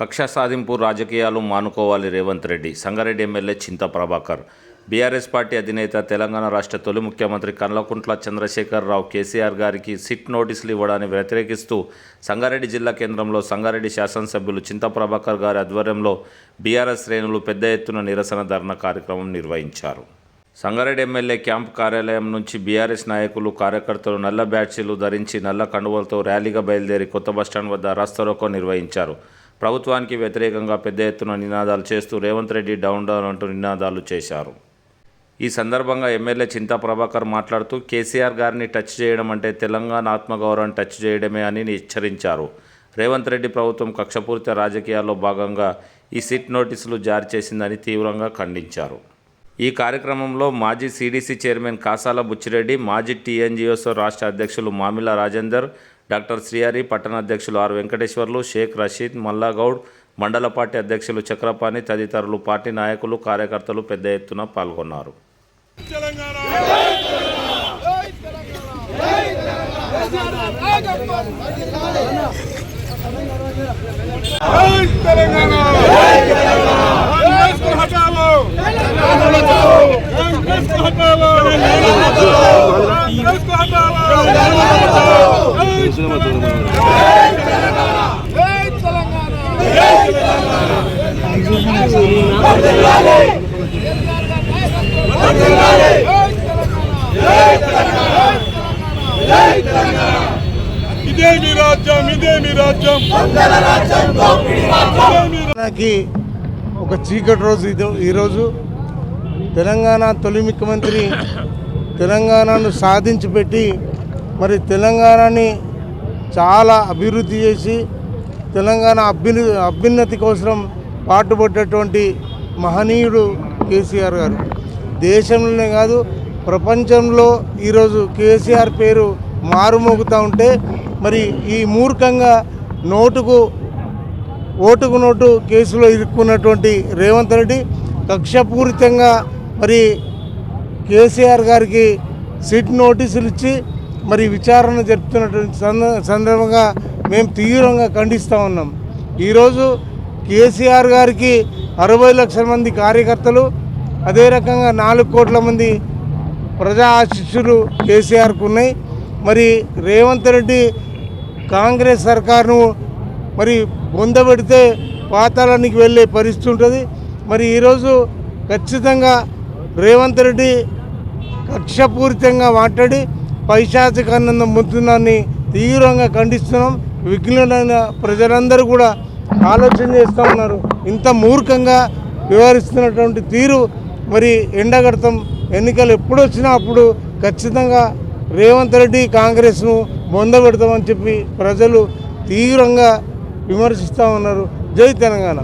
కక్ష సాధింపు రాజకీయాలు మానుకోవాలి రేవంత్ రెడ్డి. సంగారెడ్డి ఎమ్మెల్యే చింత ప్రభాకర్. బీఆర్ఎస్ పార్టీ అధినేత తెలంగాణ రాష్ట్ర తొలి ముఖ్యమంత్రి కల్వకుంట్ల చంద్రశేఖరరావు కేసీఆర్ గారికి సిట్ నోటీసులు ఇవ్వడాన్ని వ్యతిరేకిస్తూ సంగారెడ్డి జిల్లా కేంద్రంలో సంగారెడ్డి శాసనసభ్యులు చింత ప్రభాకర్ గారి ఆధ్వర్యంలో బీఆర్ఎస్ శ్రేణులు పెద్ద ఎత్తున నిరసన ధర్నా కార్యక్రమం నిర్వహించారు. సంగారెడ్డి ఎమ్మెల్యే క్యాంప్ కార్యాలయం నుంచి బీఆర్ఎస్ నాయకులు కార్యకర్తలు నల్ల బ్యాడ్జీలు ధరించి నల్ల కండువలతో ర్యాలీగా బయలుదేరి కొత్త బస్టాండ్ వద్ద రాస్తారోకో నిర్వహించారు. ప్రభుత్వానికి వ్యతిరేకంగా పెద్ద ఎత్తున నినాదాలు చేస్తూ రేవంత్ రెడ్డి డౌన్ డౌన్ అంటూ నినాదాలు చేశారు. ఈ సందర్భంగా ఎమ్మెల్యే చింతా ప్రభాకర్ మాట్లాడుతూ కేసీఆర్ గారిని టచ్ చేయడం అంటే తెలంగాణ ఆత్మగౌరవాన్ని టచ్ చేయడమే అని హెచ్చరించారు. రేవంత్ రెడ్డి ప్రభుత్వం కక్షపూరిత రాజకీయాల్లో భాగంగా ఈ సిట్ నోటీసులు జారీ చేసిందని తీవ్రంగా ఖండించారు. ఈ కార్యక్రమంలో మాజీ సీడీసీ చైర్మన్ కాసాల బుచ్చిరెడ్డి మాజీ టీఎన్జిఓస్ రాష్ట్ర అధ్యక్షులు మామిల రాజేందర్ డాక్టర్ శ్రీహరి పట్టణ అధ్యక్షులు ఆర్ వెంకటేశ్వర్లు షేక్ రషీద్ మల్లాగౌడ్ మండల పార్టీ అధ్యక్షులు చక్రపాణి తదితరులు పార్టీ నాయకులు కార్యకర్తలు పెద్ద ఎత్తున పాల్గొన్నారు తెలంగాణ జై తెలంగాణ కాంగ్రెస్కు హటావో కాంగ్రెస్కు హటావో కాంగ్రెస్కు హటావో జై తెలంగాణ జై తెలంగాణ ఇదే మీ రాజ్యం. ఇదే మీ రాజ్యం. ఒక చీకటి రోజు ఇది ఈరోజు తెలంగాణ తొలి ముఖ్యమంత్రి తెలంగాణను సాధించి పెట్టి మరి తెలంగాణని చాలా అభివృద్ధి చేసి తెలంగాణ అభ్యున్న అభ్యున్నతి కోసం పాటుపడ్డటువంటి మహనీయుడు కేసీఆర్ గారు. దేశంలోనే కాదు ప్రపంచంలో ఈరోజు కేసీఆర్ పేరు మారుమోగుతూ ఉంటే మరి ఈ మూర్ఖంగా నోటుకు ఓటుకు నోటు కేసులో ఇరుక్కున్నటువంటి రేవంత్ రెడ్డి కక్షపూరితంగా మరి కేసీఆర్ గారికి సిట్ నోటీసులు ఇచ్చి మరి విచారణ జరుపుతున్నటువంటి సంద సందర్భంగా మేము తీవ్రంగా ఖండిస్తూ ఉన్నాం. ఈరోజు కేసీఆర్ గారికి అరవై లక్షల మంది కార్యకర్తలు అదే రకంగా నాలుగు కోట్ల మంది ప్రజా ఆశిస్సులు కేసీఆర్కు ఉన్నాయి. మరి రేవంత్ రెడ్డి కాంగ్రెస్ సర్కారును మరి బొందబెడితే పాతాళానికి వెళ్ళే పరిస్థితి ఉంటుంది. మరి ఈరోజు ఖచ్చితంగా రేవంత్ రెడ్డి కక్షపూరితంగా మాట్లాడి పైశాచికానందం ముందున్నాన్ని తీవ్రంగా ఖండిస్తున్నాం. విఘ్నులైన ప్రజలందరూ కూడా ఆలోచన చేస్తూ ఉన్నారు. ఇంత మూర్ఖంగా వ్యవహరిస్తున్నటువంటి తీరు మరి ఎండగడతాం ఎన్నికలు ఎప్పుడు వచ్చినా అప్పుడు ఖచ్చితంగా రేవంత్ రెడ్డి కాంగ్రెస్ను బొందబెడతామని చెప్పి ప్రజలు తీవ్రంగా విమర్శిస్తూ ఉన్నారు. జై తెలంగాణ.